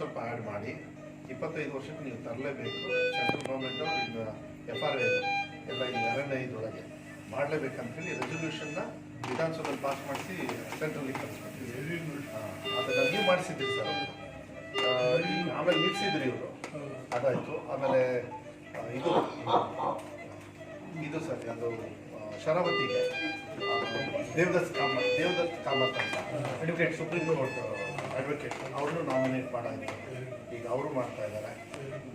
ಸ್ವಲ್ಪ ಆ್ಯಡ್ ಮಾಡಿ. ಇಪ್ಪತ್ತೈದು ವರ್ಷಕ್ಕೆ ನೀವು ತರಲೇಬೇಕು. ಸೆಂಟ್ರಲ್ ಗೌರ್ಮೆಂಟು ಅವ್ರಿಂದ ಎಫ್ ಆರ್ ಐ ಎಲ್ಲ ಈ ಎರಡನೇ ಐದೊಳಗೆ ಮಾಡಲೇಬೇಕಂತೇಳಿ ರೆಸೊಲ್ಯೂಷನ್ನ ವಿಧಾನಸಭೆಯಲ್ಲಿ ಪಾಸ್ ಮಾಡಿಸಿ ಸೆಂಟ್ರಲ್ಲಿಗೆ ಕಳಿಸ್ಕೊಟ್ಟಿದ್ದೀವಿ ಅದನ್ನು ನೀವು ಮಾಡಿಸಿದ್ದೀರಿ ಸರ್ ಆಮೇಲೆ ನಿಲ್ಲಿಸಿದ್ರಿ ಇವರು. ಅದಾಯಿತು. ಆಮೇಲೆ ಇದು ಇದು ಸರ್ ಅದು ಶರಾವತಿಗೆ. ದೇವದತ್ ಕಾಮತ್ ದೇವದತ್ ಕಾಮತ್ ಅಂತ ಅಡ್ವೊಕೇಟ್ ಸುಪ್ರೀಂ ಕೋರ್ಟ್ ಅಡ್ವೊಕೇಟ್ ಅವ್ರನ್ನೂ ನಾಮಿನೇಟ್ ಮಾಡೋದು ಈಗ ಅವರು ಮಾಡ್ತಾ ಇದ್ದಾರೆ.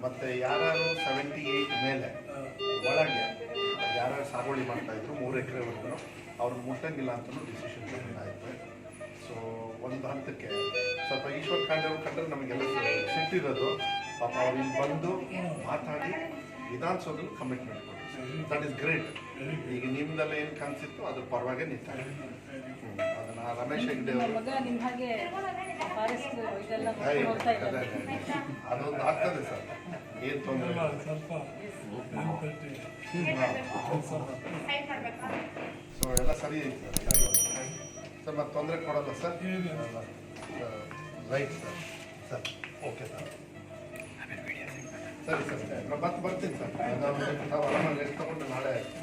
ಮತ್ತು ಯಾರು ಸೆವೆಂಟಿ ಏಯ್ಟ್ ಮೇಲೆ ಒಳಗೆ ಯಾರು ಸಾಗುವಳಿ ಮಾಡ್ತಾಯಿದ್ರು ಮೂರು ಎಕರೆವರೆಗೂ ಅವ್ರನ್ನ ಮುಟ್ಟಂಗಿಲ್ಲ ಅಂತಲೂ ಡಿಸಿಷನ್ ತಗೊಂಡಾಯಿತು ಸೊ ಒಂದು ಹಂತಕ್ಕೆ ಸ್ವಲ್ಪ ಈಶ್ವರ್ ಖಾಂಡ್ರೆ ಕಂಡ್ರೆ ನಮಗೆಲ್ಲ ಸಿಟ್ಟಿರೋದು. ಪಾಪ ಅವ್ರಿಗೆ ಬಂದು ಮಾತಾಡಿ ವಿಧಾನಸೌಧದಲ್ಲಿ ಕಮಿಟ್ಮೆಂಟ್ ಕೊಡ್ತಾರೆ ದಟ್ ಇಸ್ ಗ್ರೇಟ್ ಈಗ ನಿಮ್ದೆಲ್ಲ ಏನು ಕನಸಿತ್ತು ಅದ್ರ ಪರವಾಗಿ ನಿಂತಾರೆ ಅದನ್ನ ರಮೇಶ್ ಹೆಗ್ಡೆ ಅವರು ಅದೊಂದು ಆಗ್ತದೆ ಸರ್. ಏನು ತೊಂದರೆ ಸೊ ಎಲ್ಲ ಸರಿ ಐತೆ ಸರ್. ಮತ್ತೆ ತೊಂದರೆ ಕೊಡಲ್ಲ sir? Right sir. Sir okay sir. ಸರಿ ಸರ್. ಮತ್ತೆ ಬರ್ತೀನಿ ಸರ್. ನಾವು ಆರಾಮಾಗಿ ಎಷ್ಟು ತೊಗೊಂಡು